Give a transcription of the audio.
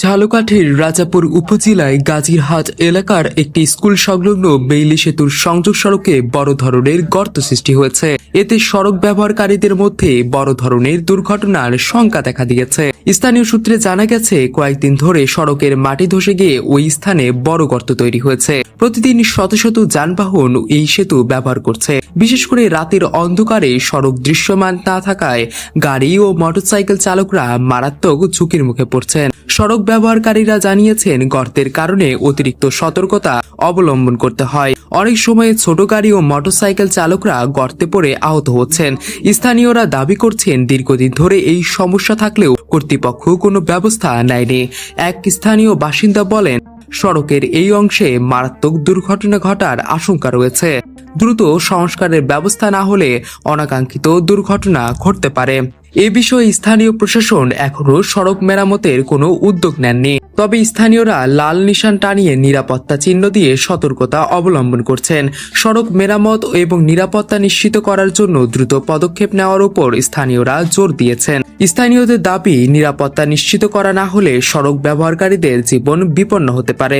ঝালকাঠির রাজাপুর উপজেলায় গাজীরহাট এলাকার একটি স্কুল সংলগ্ন বেইলি সেতুর সংযোগ সড়কে বড় ধরনের গর্ত সৃষ্টি হয়েছে। এতে সড়ক ব্যবহারকারীদের মধ্যে বড় ধরনের দুর্ঘটনার শঙ্কা দেখা দিয়েছে। স্থানীয় সূত্রে জানা গেছে, কয়েকদিন ধরে সড়কের মাটি ধসে গিয়ে ওই স্থানে বড় গর্ত তৈরি হয়েছে। প্রতিদিন শত শত যানবাহন এই সেতু ব্যবহার করছে। বিশেষ করে রাতের অন্ধকারে সড়ক দৃশ্যমান না থাকায় গাড়ি ও মোটরসাইকেল চালকরা মারাত্মক ঝুঁকির মুখে পড়ছেন। সড়ক ব্যবহারকারীরা জানিয়েছেন, গর্তের কারণে অতিরিক্ত সতর্কতা অবলম্বন করতে হয়। অনেক সময় ছোট গাড়ি ও মোটরসাইকেল চালকরা গর্তে পড়ে আহত হচ্ছেন। স্থানীয়রা দাবি করছেন দীর্ঘদিন ধরে এই সমস্যা থাকলেও কর্তৃপক্ষ কোনো ব্যবস্থা নেয়নি। এক স্থানীয় বাসিন্দা বলেন, সড়কের এই অংশে মারাত্মক দুর্ঘটনা ঘটার আশঙ্কা রয়েছে। দ্রুত সংস্কারের ব্যবস্থা না হলে অনাকাঙ্ক্ষিত দুর্ঘটনা ঘটতে পারে। এ বিষয়ে স্থানীয় প্রশাসন এখনও সড়ক মেরামতের কোনো উদ্যোগ নেননি। তবে স্থানীয়রা লাল নিশান টানিয়ে নিরাপত্তা চিহ্ন দিয়ে সতর্কতা অবলম্বন করছেন। সড়ক মেরামত এবং নিরাপত্তা নিশ্চিত করার জন্য দ্রুত পদক্ষেপ নেওয়ার উপর স্থানীয়রা জোর দিয়েছেন। স্থানীয়দের দাবি, নিরাপত্তা নিশ্চিত করা না হলে সড়ক ব্যবহারকারীদের জীবন বিপন্ন হতে পারে।